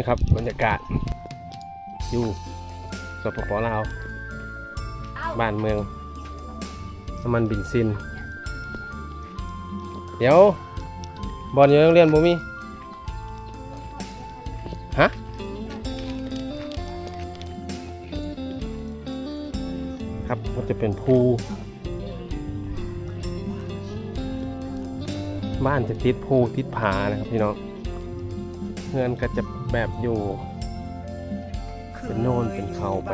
นี่ครับบรรยากาศอยู่สปปลาวบ้านเมืองน้ำมันบินซิน เดี๋ยวบอลอยู่โรงเรียนบ่มีฮะครับก็จะเป็นภูบ้านจะติดภูติดผานะครับพี่น้องเงินก็จะ แบบอยู่ เป็นโน่นเป็นเขาไป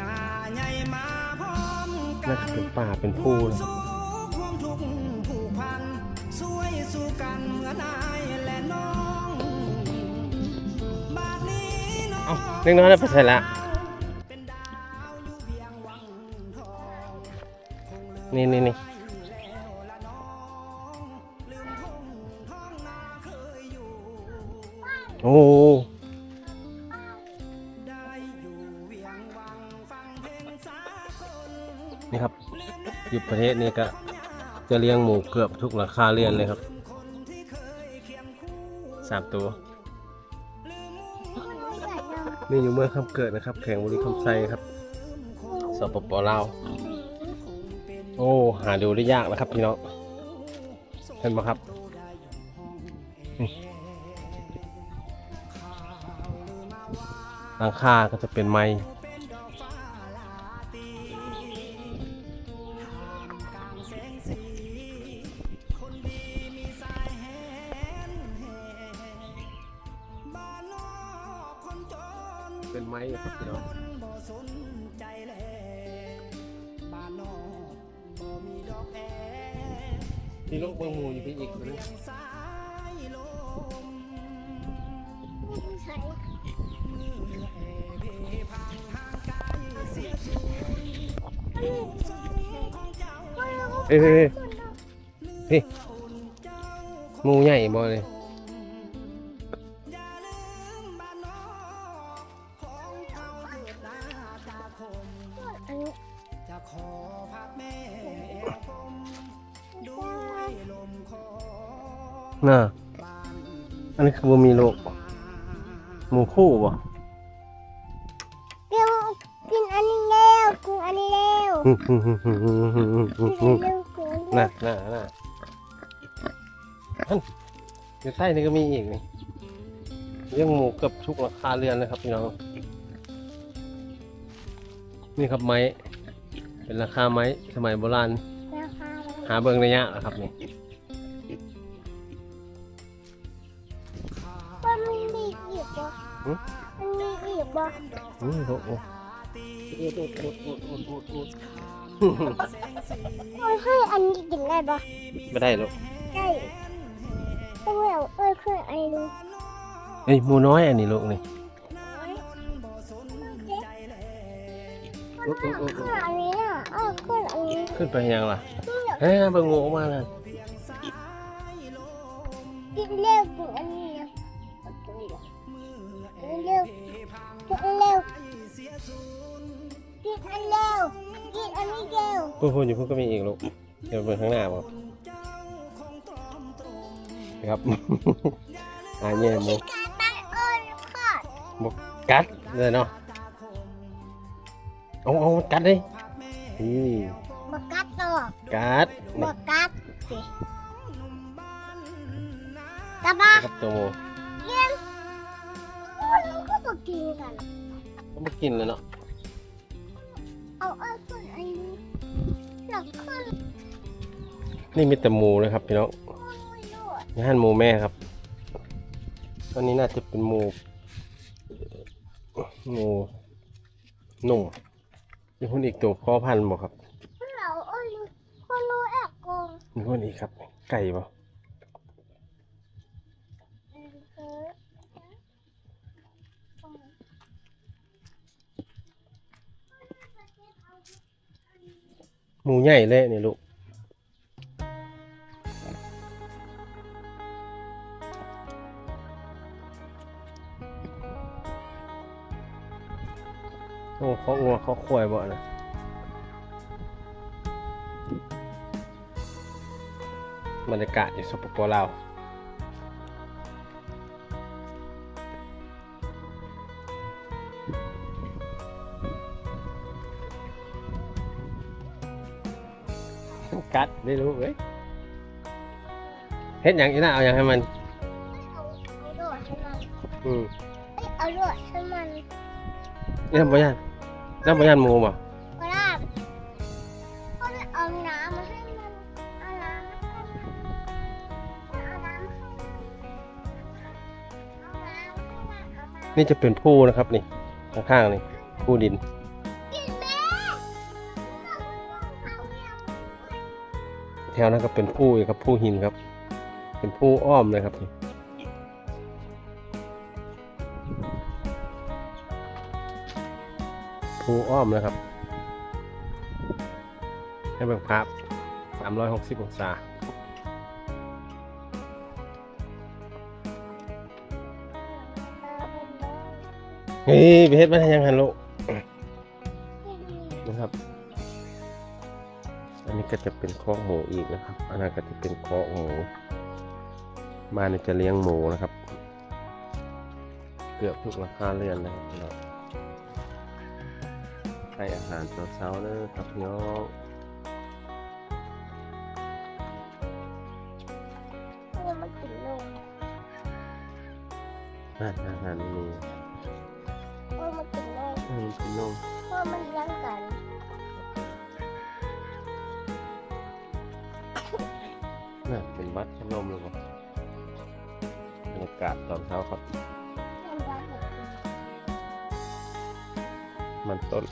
น่าจะเป็นป่าเป็นภูนะครับเอ้าเล็กน้อยแล้วไปใส่ละนี่นี่นี่โอ้ นี่ครับอยู่ประเทศนี้ก็จะเลี้ยงหมูเกือบทุกราคาเรือนเลยครับสามตัว นี่อยู่เมื่องคำเกิดนะครับ แข่งบุรีคำไซครับสปปลาวโอ้ หาดูได้ยากนะครับพี่น้องเห็นไหมครับหลังคาก็จะเป็นไม้ มีโรคเบอร์หมูอยู่ที่อีกตัวนึงใช่เอ้ยเอ้ยเอ้ยพี่หมูใหญ่บ่เลย น่ะอันนี้คือบ่มีโลกบ่หมูคู่บ่เร็วกินอันนี้เร็วกินอันนี้เร็วกินอันนี้เร็วกินอันนี้เร็น่ะวน่ะน่ะนั่นอยู่ใต้นี่ก็มีอีกนี่เรื่องหมูเกือบทุกราคาเรือนเลยครับพี่น้องนี่ครับไม้เป็นราคาไม้สมัยโบราณ นะคะหาเบิ่งระยะนะครับนี่ อีกบ่นี่โอ้โหเอ้ยให้อันนี้กินได้บ่ไม่ได้หรอกได้ต้องเอาเอ้ยเพื่ออันนี้เอ้ยหมูน้อยอันนี้ลูกนี่เพื่ออันนี้อะเอ้ยเพื่ออันนี้ขึ้นไปยังล่ะเฮ้ยเบิ่งงูออกมาแล้วกินเร็วกินอันนี้นะกินเร็วกินอันเร็ว กินอันเร็วกินอันนี้เร็วพูดพูดอยู่พูดก็มีอีกลูกเดี๋ยวไปข้างหน้าบ่ครับ อ่าแย่หมูการตั้งเอ้ยค่ะหมูกัดเลยเนาะเอาเอากัดเลยนี่บกัดต่อกัดบนี่กัดสิกระบะครับตัวหมูกินมันก็ต้องกินกัน ก็มากินเลยเนาะเอาเอ้ยขึ้นอันนี้หลักขึ้นนี่มีแต่หมูนะครับพี่น้องไม่รู้อะนี่หั่นหมูแม่ครับอันนี้น่าจะเป็นหมูหมูหนุ่มมีคนอีกตัวพ่อพันธุ์บ่ครับ เราเอ้ยคนรู้แอกโกงมีคนอีกครับ ไก่บ่ หมูใหญ่เลยนี่ลูกโอ้เขาอัวเขาควายบ่นะบรรยากาศอยู่สปปลาว กัดได้รู้เว้ยเฮ็ดอย่างอีน่าเอาอย่างให้มัน เอาเอาโดดให้มันอืมเอ้ยเอาโดดให้มันนี่ทำบ่ยานน้ำบ่ยานหมูบ่ก็ได้ก็เอาน้ำมาให้มันเอาน้ำมาให้มันเอาน้ำให้มันเอาน้ำให้มันเอาน้ำนี่จะเป็นผู้นะครับนี่ข้างๆนี่ผู้ดิน แถวนั้นก็เป็นผู้อีกครับผู้หินครับ เป็นผู้อ้อมเลยครับผู้อ้อมนะครับ ให้เบิ่งภาพ360 องศาเฮ้ยไปเฮ็ดมาทางยังฮันโลก ก็จะเป็นคอกหมูอีกนะครับ อันนั้นก็จะเป็นคอกหมูบ้านนี้จะเลี้ยงหมูนะครับ เกือบทุกราคาเรือนนะครับพี่น้องให้อาหารตอนเช้าเด้อครับพี่น้องเนี่ยมันกินนมอาหารอาหารมีเออมันกินนมอืมพี่น้องเพราะมันเลี้ยงกัน น่าเป็นบัตรพัดลมเลยครับรรยากาศตอนเช้าครับ มันต้น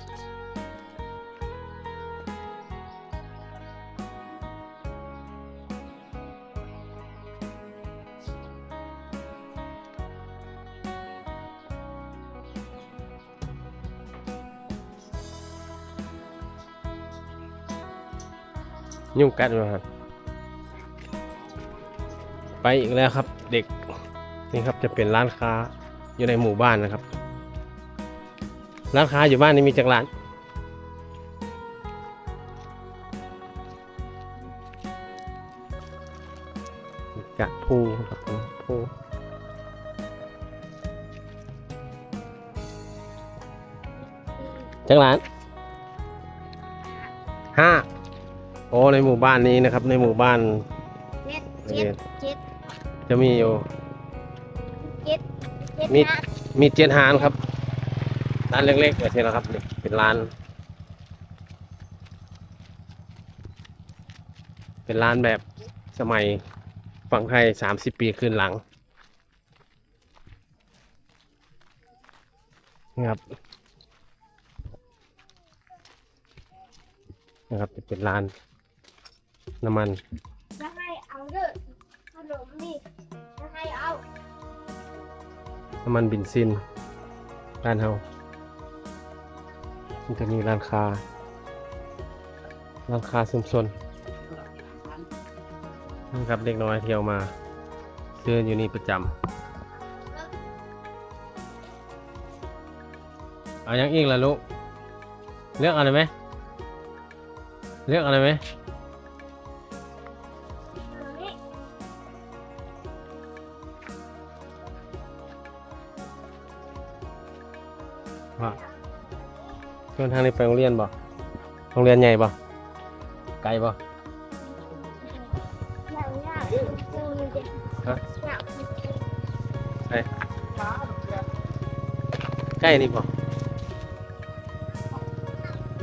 ยุ่งกัดมาครับ ไปอีกแล้วครับเด็กนี่ครับจะเป็นร้านค้าอยู่ในหมู่บ้านนะครับ ร้านค้าอยู่บ้านนี้มีจักร้านกะพูครับพูจักร้านห้าโอ้ในหมู่บ้านนี้นะครับ ในหมู่บ้านเจ็ดเจ็ดเจ็ด จะมีอยู่ เจ็ดมีนะมีเจ็ดหานครับ ร้านเล็กๆแบบนี้นะครับนี่เป็นร้าน เป็นร้านแบบสมัยฝั่งไทยสามสิบปีขึ้นหลังนี่ครับนะครับจะเป็นร้านน้ำมัน น้ำมันบินซินร้านเฮามันจะมีร้านค้าร้านค้าชุมชนนะครับเด็กน้อยเที่ยวมาเดินอยู่นี่ประจำเอายังอีกล่ะลูกเลือกอะไรไหมเลือกอะไรไหม ว่าเดินทางนี้ไปโรงเรียนบ่โรงเรียนใหญ่บ่ไกลบ่อย่างยากคือมันจะฮะอยากใกล้นี่บ่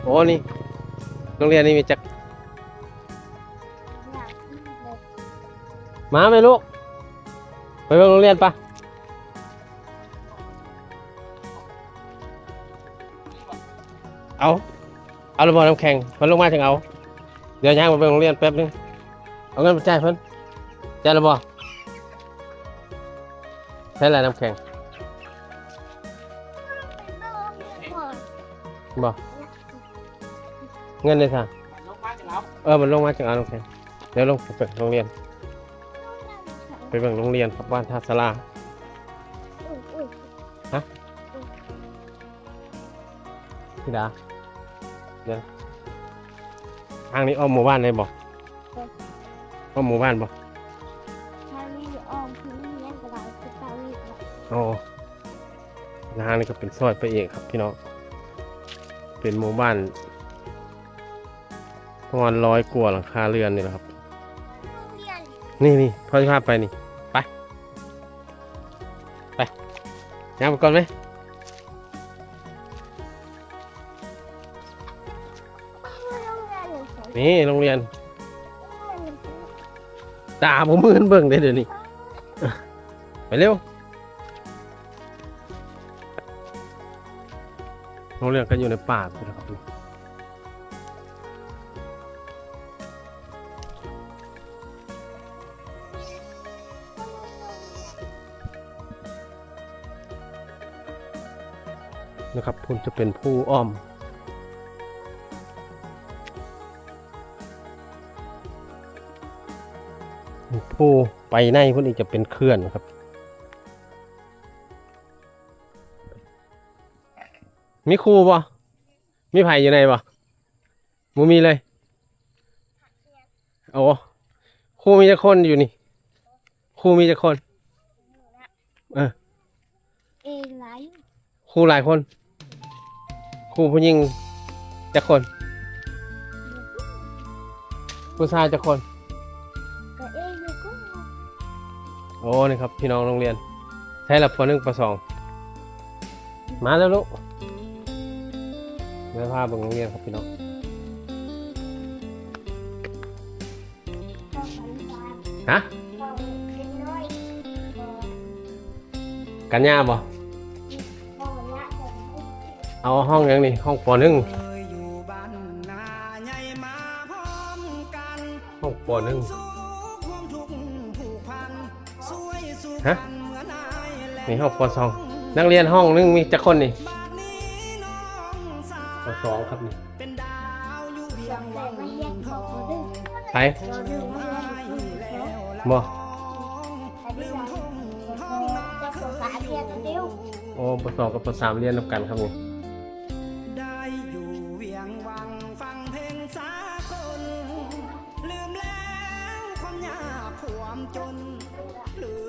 โอ้นี่โรงเรียนนี่มีจักอยากเลยมาไหมลูกไปโรงเรียนปะ เอาเอาระบบน้ำแข็งมันลงมาถึงเอา เดี๋ยวย่างมาเบิ่งโรงเรียนแป๊บนึงเอาเงินไปจ่ายเพิ่นจ่ายระบบใช้อะไรน้ำแข็งบอกเงินเลยค่ะเออมันลงมาจากเอาน้ำแข็งเดี๋ยวลงไปเบ่งโรงเรียน ไปเบิ่งโรงเรียนครับบ้านท่าสลาอุ้ยอุ้ยพี่ดา เดี๋ยวทางนี้อ้อมหมู่บ้านเลยบอกอ้อมหมู่บ้านบอกทางนี้ออมคือเลี้ยงกระดาษคือตาลีกโอ้ทางนี้ก็เป็นซอยไปเองครับพี่น้องเป็นหมู่บ้านประมาณร้อยกว่าหลังคาเรือนนี่แหละครับโรงเรียนนี่นี่พ่อจะพาไปนี่ ไป ไปย่างไปก่อนไหม นี่โรงเรียนตาผมมือนเบิ่งได้เดี๋ยวนี้ ไปเร็ว โรงเรียนก็อยู่ในป่าไปแล้วครับนะครับผมจะเป็นผู้อ้อม ผู้ไปในพุ่นอีกจะเป็นเคลื่อนครับ มีครูบ่มีไผ่อยู่ในบ่มูมีเลยโอ้ครูมีจะคนอยู่นี่ครูมีจะคนเออเอไลท์ครูหลายคนครูผู้หญิงจะคน ผู้ชายจะคน โอ้นี่ครับพี่น้องโรงเรียน ใช้ละพอหนึ่งประสอง มาแล้วลูกเดี๋ยวพาบิ่งโรงเรียนครับพี่น้องฮะกันยาบ่พอเอาห้องยังนี่ห้องปหนึ่งห้อมกันห้องปหนึ่ง ฮะกันเหมือนอายและนี่ห้องปสองนักเรียนห้องหนึงมีจักคนนี่บาดนี้น้องสาปวสองครับนี่เป็นดาวอยู่เวียสองงแต่วังมาเรียนพอดึงไปพอดึงมาเรียนพอสองบ่แต่ที่สองพอจะภาษาเรียนตัวเดียวโอ้ปสองกับปสามเรียนนำกันครับนี่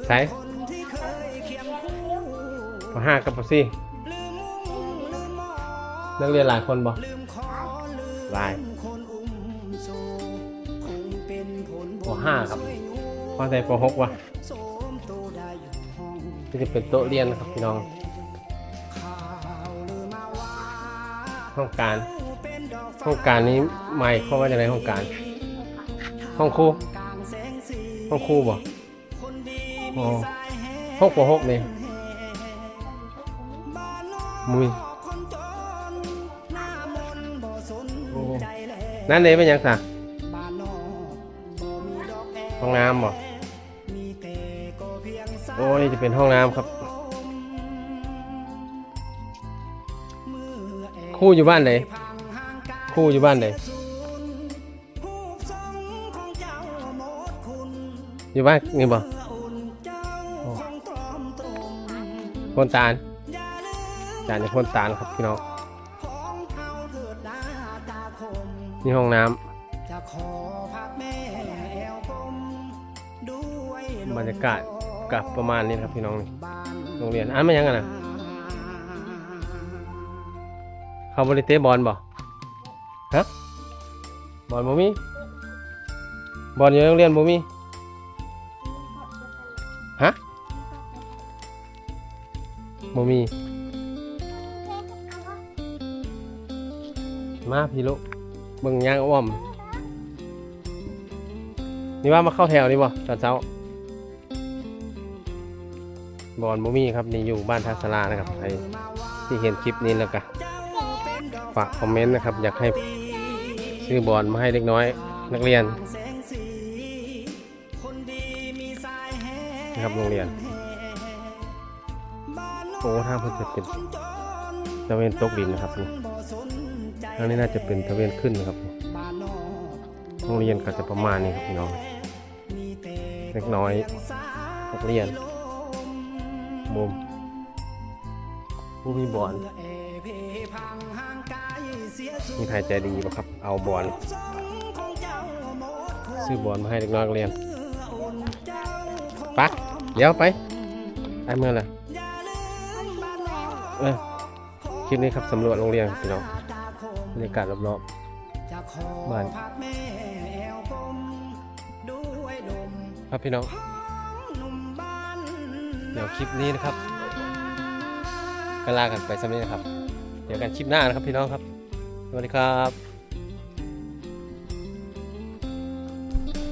ใช่คนที่เคยเคียงคู่ปห้ากับปสี่ลืมมุ้งลืมมอนักเรียนหลายคนบ่ลืมขอลืมหลายคนอุ้มสู่คงเป็นผลปห้าครับพอใจปหกวะก็จะเป็นโต๊ะเรียนนะครับพี่น้องห้องการห้องการนี้ใหม่เข้ามาจากไหนห้องการ ห้องครู งสีห้องครูบ่คนดีอ๋มีอสายแห่ห้องปหกนี่บ้านนอกมุ้ยคนจนหน้ามนต์บ่สนโอ้ใจแลนั่นเลยเป็นหยังสะบ้านนอกบ่มีดอกแอห้องน้ำบ่มีแต่ก็เพียงสายโอ้นี่จะเป็นห้องน้ำครับมือแอครูอยู่บ้านไหนพังห่างกายครูอยู่บ้านไหน อยู่บ้านนี่บ่เมื่ออุ่นเจ้าคงตรอมตรมโคนตาลอย่าลืมจานจะโคนตาลครับพี่น้องของเขาเถิดหน้าตาคมนี่ห้องน้ำจะขอพักแม่แอวกลมด้วยลมบรรยากาศกับประมาณนี้นะครับพี่น้องนี่บ้านโรงเรียนอ่านมายังกันนะเขาบริเตะบอลบ่ฮะบอลบ่มีบอลอยู่ในโรงเรียนบ่มี บ่มี มาพี่ลูกเบิ่งยางอ้อม นี่ว่ามาเข้าแถวนี่บ่ตอนเช้าบอลบ่มีครับนี่อยู่บ้านทัศลานะครับใครที่เห็นคลิปนี้แล้วก็ฝากคอมเมนต์นะครับ อยากให้ซื้อบอลมาให้เด็กน้อย นักเรียนนะครับโรงเรียน โอ้ทางเพิ่นจะเป็นตะเวนตกดินนะครับนี่ทางนี้น่าจะเป็นตะเวนขึ้นนะครับโรงเรียนก็จะประมาณนี้ครับพี่น้องเล็กน้อยนักเรียนมุมผู้มีบอลมีใครใจดีบ่ครับ เอาบอลซื้อบอลมาให้เด็กน้อยเรียนไปะเดี๋ยวไปไปเมื่อไหร่ เออคลิปนี้ครับสำรวจโรงเรียนครับพี่น้องบรรยากาศรอบๆขอบ้านพักแม่แอวกลมด้วยลมครับพี่น้องหนุ่มบ้านเดี๋ยวคลิปนี้นะครับก็ลากันไปสำนี้นะครับ เดี๋ยวกันคลิปหน้านะครับพี่น้องครับ สวัสดีครับ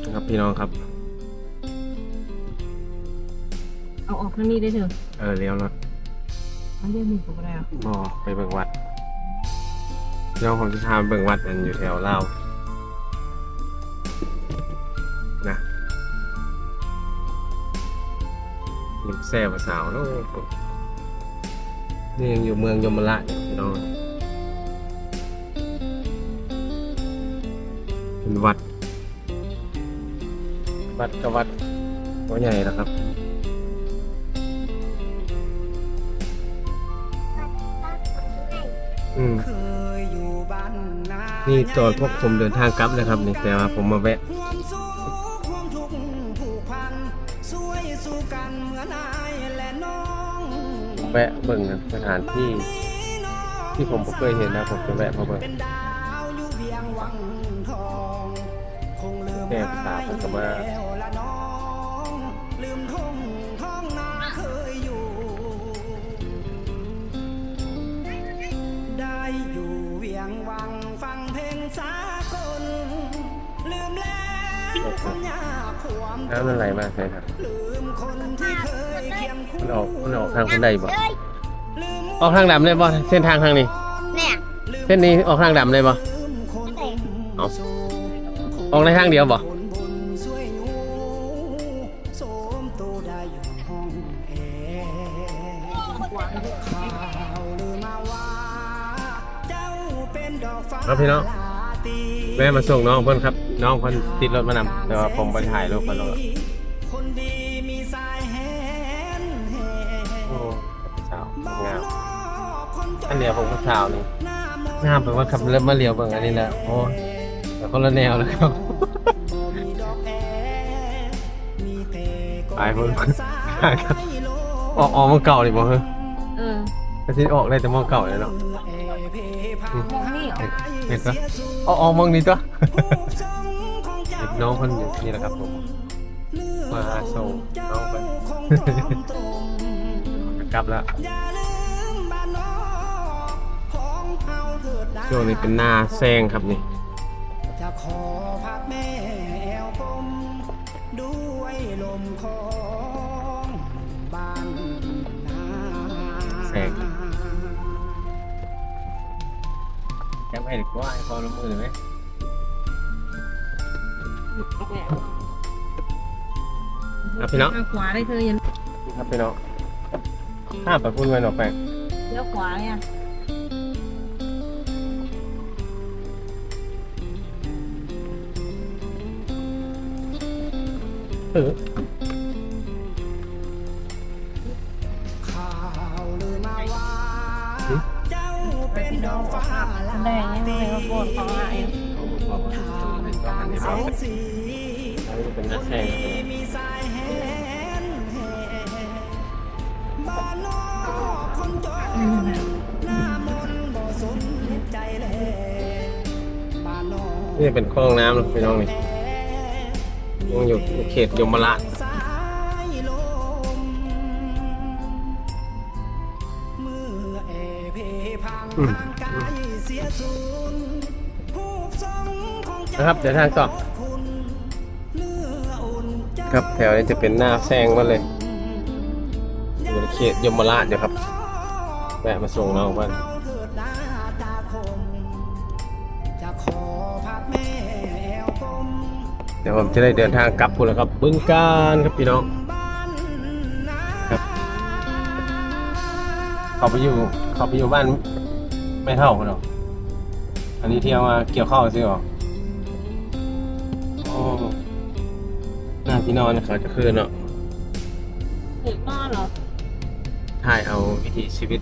นะครับพี่น้องครับ เอาออกข้างนี้ได้เถอะ เออเลี้ยวรถ เอาเรียกมือผมก็ได้เหรอมอไปเบิ่งวัดพี่น้องผมจะพาไปเบิ่งวัดอันอยู่แถวเลาวนะยิงแซ่บสาวโน้วนี่ยังอยู่เมืองยมราชอยู่พี่น้องเป็นวัด วัดก็วัดก็ใหญ่แล้วครับ อืมเคยอยู่บ้านนานี่ตอนพวกผมเดินทางกลับนะครับนี่แต่ว่าผมมาแวะห่วงสู้ห่วงทุกข์ผูกพันช่วยสู้กันเหมือนอายและน้องแวะเบิ่งสถานที่ ที่ผมบ่เคยเห็นนะผมจะแวะมาเบิ่งเป็นดาวอยู่เวียงวังทองคงลืมแก้ภาษาเพิ่นก็มา น้ำมันไหลมาใช่ครับลืมคนที่เคยเคียงคู่มันออกมันออกทางคนใดบ่เอ้ยลืมออกทางดำได้บ่เส้นทางทางนี้เนี่ยเส้นนี้ออกทางดำได้บ่ลืมคนเอาออกในทางเดียวบ่ผลบุญช่วยหนูโสมตัวได้อยู่ห้องแอร์ข่าวลือมาว่าเจ้าเป็นดอกฟ้าครับพี่น้องลาตี แม่มาส่งน้องเพิ่นครับ น้องเพิ่นติดรถมานำแต่ว่าผมไปถ่ายรูปมาแล้วคนดีมีสายแหนแหโอ้สาวบ้านงามนอกคนจนอันเดียวผมก็สาวนี่หน้ามนต์งามไปว่าขับเริ่มมาเลี้ยวเบิ่งอันนี้แหละโอ้แต่คนละแนวเลยครับบ่มีดอกแอร์มีแต่กไปพุ่นสายลมออกออกมองเก่าดิบ่เฮ้ยเออ แต่ที่ออกได้แต่มองเก่าเลยเนาะแอร์เพพังมองนี่เหรอเห็นปะออกออกมองนี้ตัวเด็กน้องเพิ่นอยู่นี่แหละครับผม มาส่งน้องเพิ่นจะกลับแล้วอย่าลืมบ้านนอกของเฮาเถิดนะช่วงนี้เป็นหน้าแซงครับนี่ แก้มให้ดีกว่าให้พอละมือเลยไหมครับพี่น้องข้างขวาได้เธอยันครับพี่น้องห้ามไปพูดไว้หนอกแปลงเลี้ยวขวาเนี่ยเออ งยังไม่มาโกรธของอายทางกลางแสงสีอันนี้เป็นหน้าแซงครับมีสายแหนแห่บ้านนอกคนจนหน้ามนบ่สนใจเลบ้านนอกนี่เป็นคลองน้ำนะพี่น้องนี่ยังอยู่เขตยมราชอืม นะครับเดี๋ยวทางต่อคุณเนื้ออุ่นเจ้าครับแถวนี้จะเป็นหน้าแซงมาเลยอยู่ในเขตยมราชเดี๋ยวครับแวะมาส่งน้องบ้านเถิดหน้าตาคมจะขอพักแม่แอวกลมเดี๋ยวผมจะได้เดินทางกลับพูนแล้วครับ บึงการครับพี่น้องบ้านนาครับเขาไปอยู่เขาไปอยู่บ้านไม่เท่ากันหรอกอันนี้เที่ยวมาเกี่ยวข้าวซื้อหรอ ที่นอนเขาจะคืนเนาะ ถึงนอนเหรอ ถ่ายเอาวิถีชีวิต